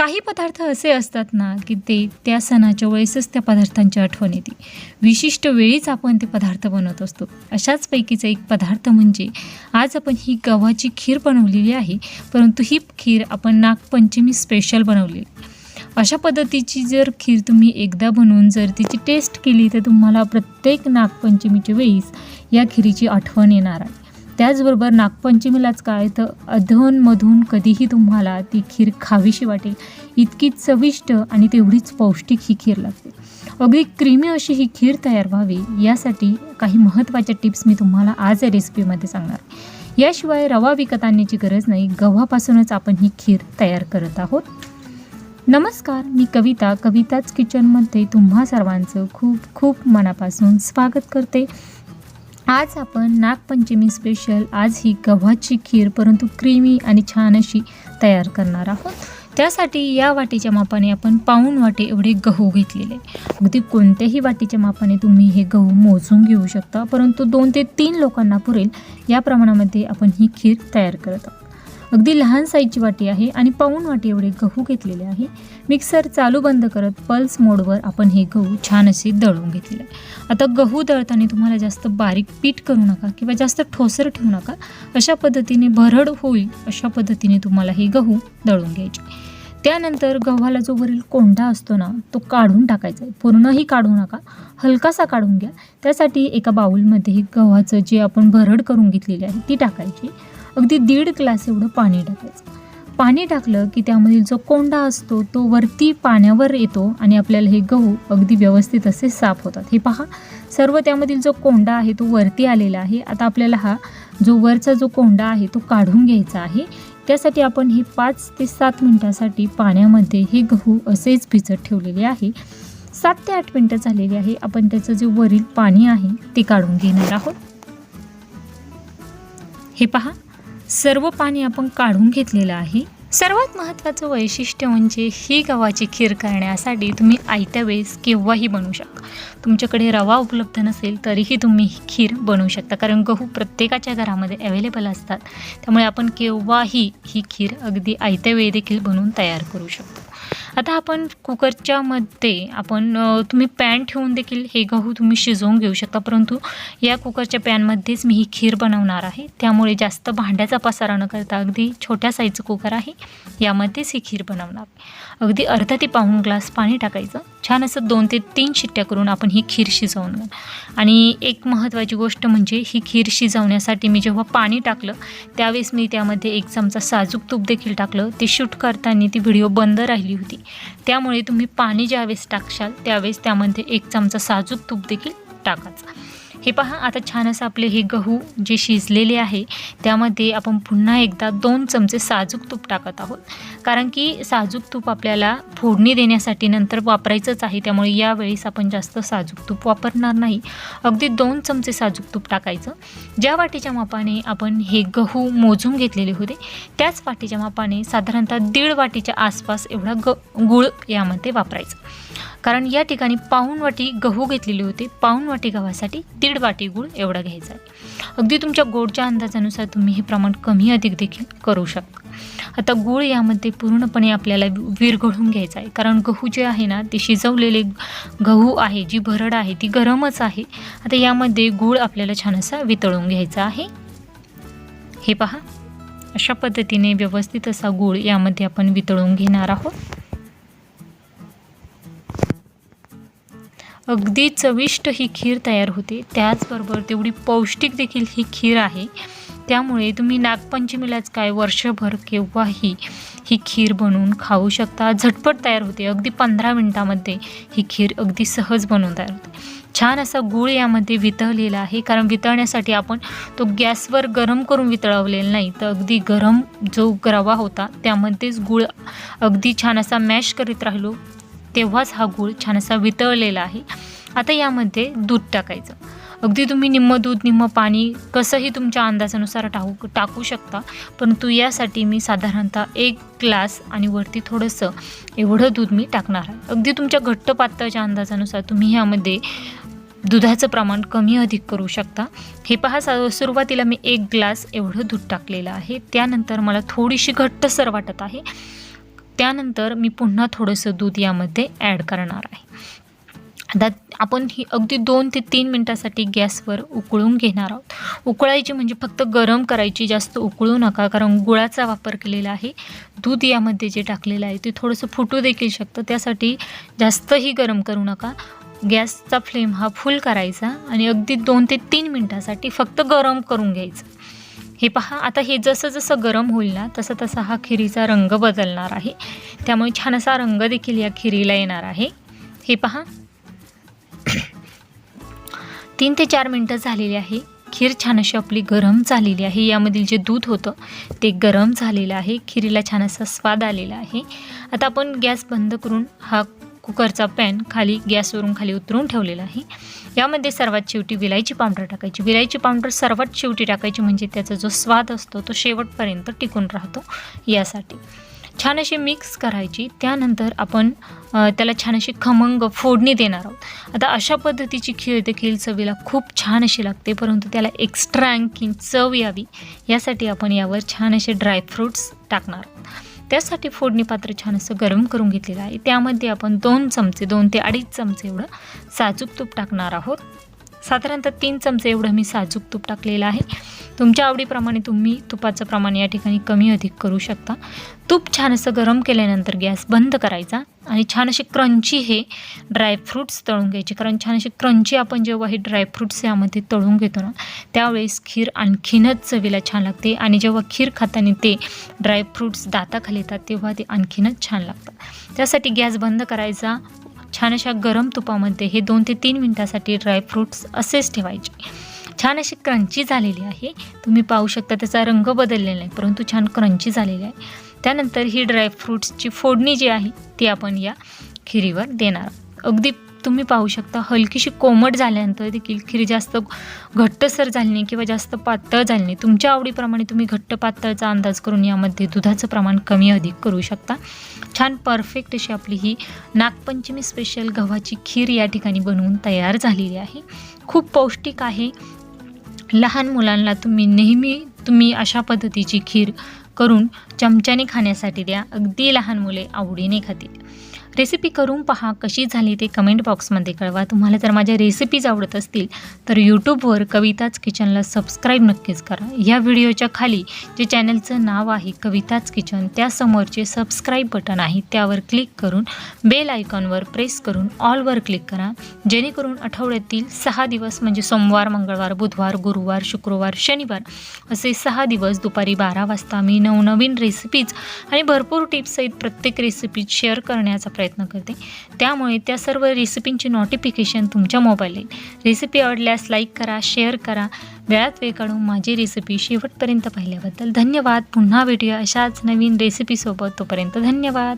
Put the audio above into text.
काही पदार्थ असे असतात ना की ते त्या सणाच्या वेळेसच त्या पदार्थांची आठवण येते. विशिष्ट वेळीच आपण ते पदार्थ बनवत असतो. अशाच पैकीचा एक पदार्थ म्हणजे आज आपण ही गव्हाची खीर बनवलेली आहे परंतु ही खीर आपण नागपंचमी स्पेशल बनवलेली. अशा पद्धतीची जर खीर तुम्ही एकदा बनवून जर तिची टेस्ट केली तर तुम्हाला प्रत्येक नागपंचमीच्या वेळीस या खिरीची आठवण येणार आहे. त्याचबरोबर नागपंचमीलाच काय तर अधूनमधून कधीही तुम्हाला ती खीर खावीशी वाटेल. इतकी चविष्ट आणि तेवढीच पौष्टिक ही खीर लागते. अगदी क्रीमी अशी ही खीर तयार व्हावी यासाठी काही महत्त्वाच्या टिप्स मी तुम्हाला आज या रेसिपीमध्ये सांगणार याशिवाय रवा विकत आणण्याची गरज नाही गव्हापासूनच आपण ही खीर तयार करत आहोत. नमस्कार मी कविता कविताच किचनमध्ये तुम्हा सर्वांचं खूप खूप मनापासून स्वागत करते. आज आपण नागपंचमी स्पेशल आज ही गव्हाची खीर परंतु क्रीमी आणि छान अशी तयार करणार आहोत. त्यासाठी या वाटीच्या मापाने आपण पाऊण वाटे एवढे गहू घेतलेले. अगदी कोणत्याही वाटीच्या मापाने तुम्ही हे गहू मोजून घेऊ शकता परंतु दोन ते तीन लोकांना पुरेल. या प्रमाणामध्ये आपण ही खीर तयार करत आहोत. अगदी लहान साईजची वाटी आहे आणि पाऊण वाटी एवढे गहू घेतलेले आहे. मिक्सर चालू बंद करत पल्स मोडवर आपण हे गहू छान असे दळून घेतलेले आहे. आता गहू दळताना तुम्हाला जास्त बारीक पीठ करू नका किंवा जास्त ठोसर ठेवू नका. अशा पद्धतीने भरड होईल अशा पद्धतीने तुम्हाला हे गहू दळून घ्यायचे त्यानंतर गव्हाला जो वरील कोंडा असतो ना तो काढून टाकायचा आहे. पूर्णही काढू नका. हलकासा काढून घ्या. त्यासाठी एका बाऊलमध्ये गव्हाचं जे आपण भरड करून घेतलेली आहे ती टाकायची अगदी दीड ग्लास एवढं पाणी टाकायचं. पाणी टाकलं की त्यामधील जो कोंडा असतो तो वरती पाण्यावर येतो आणि आपल्याला हे गहू अगदी व्यवस्थित असे साफ होतात. हे पहा सर्व त्यामधील जो कोंडा आहे तो वरती आलेला आहे. आता आपल्याला हा जो वरचा जो कोंडा आहे तो काढून घ्यायचा आहे. त्यासाठी आपण हे पाच ते सात मिनटासाठी पाण्यामध्ये हे गहू असेच भिजत ठेवलेले आहे. सात ते आठ मिनटं झालेली आहे. आपण त्याचं जे वरील पाणी आहे ते काढून घेणार आहोत. हे पहा सर्व पाणी आपण काढून घेतलेलं आहे. सर्वात महत्त्वाचं वैशिष्ट्य म्हणजे ही गव्हाची खीर करण्यासाठी तुम्ही आयत्या वेळेस केव्हाही बनवू शकता. तुमच्याकडे रवा उपलब्ध नसेल तरीही तुम्ही ही खीर बनवू शकता. कारण गहू प्रत्येकाच्या घरामध्ये अवेलेबल असतात. त्यामुळे आपण केव्हाही ही खीर अगदी आयत्या वेळी देखील बनवून तयार करू शकतो. आता आपण कुकरच्या मध्ये आपण तुम्ही पॅन ठेवून देखील हे गहू तुम्ही शिजवून घेऊ शकता. परंतु या कुकरच्या पॅनमध्येच मी ही खीर बनवणार आहे. त्यामुळे जास्त भांड्याचा पसारा न करता अगदी छोट्या साईजचं कुकर आहे. यामध्येच ही खीर बनवणार. अगदी अर्धा ते पाऊण ग्लास पाणी टाकायचं. छान असं दोन ते तीन शिट्ट्या करून आपण ही खीर शिजवून आणि एक महत्त्वाची गोष्ट म्हणजे ही खीर शिजवण्यासाठी मी जेव्हा पाणी टाकलं त्यावेळेस मी त्यामध्ये एक चमचा साजूक तूप देखील टाकलं. ते शूट करताना ती व्हिडिओ बंद राहिली होती. त्यामुळे तुम्ही पाणी ज्यावेळेस टाकशाल त्यावेळेस त्यामध्ये एक चमचा साजूक तूप देखील टाकायचं. हे पहा आता छान असं आपले हे गहू जे शिजलेले आहे त्यामध्ये आपण पुन्हा एकदा दोन चमचे साजूक तूप टाकत आहोत. कारण की साजूक तूप आपल्याला फोडणी देण्यासाठी नंतर वापरायचंच आहे त्यामुळे यावेळेस आपण जास्त साजूक तूप वापरणार नाही. अगदी दोन चमचे साजूक तूप टाकायचं. ज्या वाटीच्या मापाने आपण हे गहू मोजून घेतलेले होते त्याच वाटीच्या मापाने साधारणतः दीड वाटीच्या आसपास एवढा ग गूळ यामध्ये वापरायचं. कारण या ठिकाणी पाऊणवाटी गहू घेतलेली होते. पाऊण वाटी गव्हासाठी दीड वाटी गूळ एवढा घ्यायचा आहे. अगदी तुमच्या गोडच्या अंदाजानुसार तुम्ही हे प्रमाण कमी अधिक देखील करू शकता. आता गूळ यामध्ये पूर्णपणे आपल्याला विरघळून घ्यायचं आहे. कारण गहू जे आहे ना ते शिजवलेले गहू आहे जी भरड आहे ती गरमच आहे. आता यामध्ये गूळ आपल्याला छान असा वितळून घ्यायचा आहे. हे पहा. अशा पद्धतीने व्यवस्थित असा गूळ यामध्ये आपण वितळून घेणार आहोत. अगदी चविष्ट ही खीर तयार होते. त्याचबरोबर तेवढी पौष्टिक देखील ही खीर आहे. त्यामुळे तुम्ही नागपंचमीलाच काय वर्षभर केव्हाही ही खीर बनवून खाऊ शकता. झटपट तयार होते. अगदी पंधरा मिनटामध्ये ही खीर अगदी सहज बनवून तयार होते. छान असा गूळ यामध्ये वितळलेला आहे. कारण वितळण्यासाठी आपण तो गॅसवर गरम करून वितळवलेला नाही तर अगदी गरम जो रवा होता त्यामध्येच गूळ अगदी छान असा मॅश करीत राहिलो. तेव्हाच हा गूळ छान असा वितळलेला आहे. आता यामध्ये दूध टाकायचं. अगदी तुम्ही निम्मं दूध निम्म पाणी कसंही तुमच्या अंदाजानुसार टाकू टाकू शकता परंतु यासाठी मी साधारणतः एक ग्लास आणि वरती थोडंसं एवढं दूध मी टाकणार आहे. अगदी तुमच्या घट्ट पातळच्या अंदाजानुसार तुम्ही ह्यामध्ये दुधाचं प्रमाण कमी अधिक करू शकता. हे पहा सा सुरुवातीला मी एक ग्लास एवढं दूध टाकलेलं आहे. त्यानंतर मला थोडीशी घट्टसर वाटत आहे. त्यानंतर मी पुन्हा थोडंसं दूध यामध्ये ॲड करणार आहे. आता आपण ही अगदी दोन ते तीन मिनटासाठी गॅसवर उकळून घेणार आहोत. उकळायची म्हणजे फक्त गरम करायची जास्त उकळू नका कारण गुळाचा वापर केलेला आहे. दूध यामध्ये जे टाकलेलं आहे ते थोडंसं फुटू देखील शकतं. त्यासाठी जास्तही गरम करू नका. गॅसचा फ्लेम हा फुल करायचा आणि अगदी दोन ते तीन मिनटासाठी फक्त गरम करून घ्यायचं. हे पहा आता हे जसं जसं गरम होईल ना तसं तसा हा खिरीचा रंग बदलणार आहे. त्यामुळे छान असा रंग देखील या खिरीला येणार आहे. हे पहा. तीन ते चार मिनटं झालेली आहे. खीर छान अशी आपली गरम झालेली आहे. यामधील जे दूध होतं ते गरम झालेलं आहे. खिरीला छान असा स्वाद आलेला आहे. आता आपण गॅस बंद करून हा कुकरचा पॅन खाली गॅसवरून खाली उतरून ठेवलेला आहे. यामध्ये सर्वात शेवटी विलायची पावडर टाकायची. विलायची पावडर सर्वात शेवटी टाकायची म्हणजे त्याचा जो स्वाद असतो तो शेवटपर्यंत टिकून राहतो यासाठी. छान अशी मिक्स करायची. त्यानंतर आपण त्याला छान अशी खमंग फोडणी देणार आहोत. आता अशा पद्धतीची खीर देखील चवीला खूप छान अशी लागते परंतु त्याला एक्स्ट्रा आणखी चव यावी. यासाठी आपण यावर छान असे ड्रायफ्रूट्स टाकणार आहोत. त्यासाठी फोडणी पात्र छान असं गरम करून घेतलेलं आहे. त्यामध्ये आपण दोन चमचे दोन ते अडीच चमचे एवढं साजूक तूप टाकणार आहोत. साधारणतः तीन चमचे एवढं मी साजूक तूप टाकलेलं आहे. तुमच्या आवडीप्रमाणे तुम्ही तुपाचं प्रमाण या ठिकाणी कमी अधिक करू शकता. तूप छान असं गरम केल्यानंतर गॅस बंद करायचा आणि छान असे क्रंची हे ड्रायफ्रूट्स तळून घ्यायचे. कारण छान असे क्रंची आपण जेव्हा हे ड्रायफ्रूट्स यामध्ये तळून घेतो ना त्यावेळेस खीर आणखीनच चवीला छान लागते आणि जेव्हा खीर खाताना ते ड्रायफ्रूट्स दाताखाली येतात तेव्हा ते आणखीनच छान लागतात. त्यासाठी गॅस बंद करायचा छान अशा गरम तुपामध्ये हे दोन ते तीन मिनटासाठी ड्रायफ्रूट्स असेच ठेवायचे. छान अशी क्रंची झालेली आहे. तुम्ही पाहू शकता त्याचा रंग बदललेला नाही परंतु छान क्रंची झालेली आहे. त्यानंतर ही ड्रायफ्रूट्सची फोडणी जी आहे ती आपण या खिरीवर देणार आहोत. अगदी तुम्ही पाहू शकता हलकीशी कोमट झाल्यानंतर देखील खीर जास्त घट्टसर झाली नाही किंवा जास्त पातळ झाली नाही. तुमच्या आवडीप्रमाणे तुम्ही घट्ट पातळचा अंदाज करून यामध्ये दुधाचं प्रमाण कमी अधिक करू शकता. छान परफेक्ट अशी आपली ही नागपंचमी स्पेशल गव्हाची खीर या ठिकाणी बनवून तयार झालेली आहे. खूप पौष्टिक आहे. लहान मुलांना तुम्ही नेहमी तुम्ही अशा पद्धतीची खीर करून चमच्याने खाण्यासाठी द्या. अगदी लहान मुले आवडीने खातील. रेसिपी करून पहा कशी झाली ते कमेंट बॉक्समध्ये कळवा. तुम्हाला जर माझ्या रेसिपीज आवडत असतील तर यूट्यूबवर कविताच किचनला सबस्क्राईब नक्कीच करा. या व्हिडिओच्या खाली जे चॅनलचं नाव आहे कविताच किचन त्यासमोरचे सबस्क्राईब बटन आहे त्यावर क्लिक करून बेल आयकॉनवर प्रेस करून ऑलवर क्लिक करा. जेणेकरून आठवड्यातील सहा दिवस म्हणजे सोमवार मंगळवार बुधवार गुरुवार शुक्रवार शनिवार असे सहा दिवस दुपारी बारा वाजता मी नवनवीन रेसिपीज आणि भरपूर टिप्ससहित प्रत्येक रेसिपीज शेअर करण्याचा प्रयत्न करते. त्यामुळे त्या सर्व रेसिपींची नोटिफिकेशन तुमच्या मोबाईल येईल. रेसिपी आवडल्यास लाईक करा शेअर करा. वेळात वेळ काढून माझी रेसिपी शेवटपर्यंत पाहिल्याबद्दल धन्यवाद. पुन्हा भेटूया अशाच नवीन रेसिपीसोबत तोपर्यंत धन्यवाद.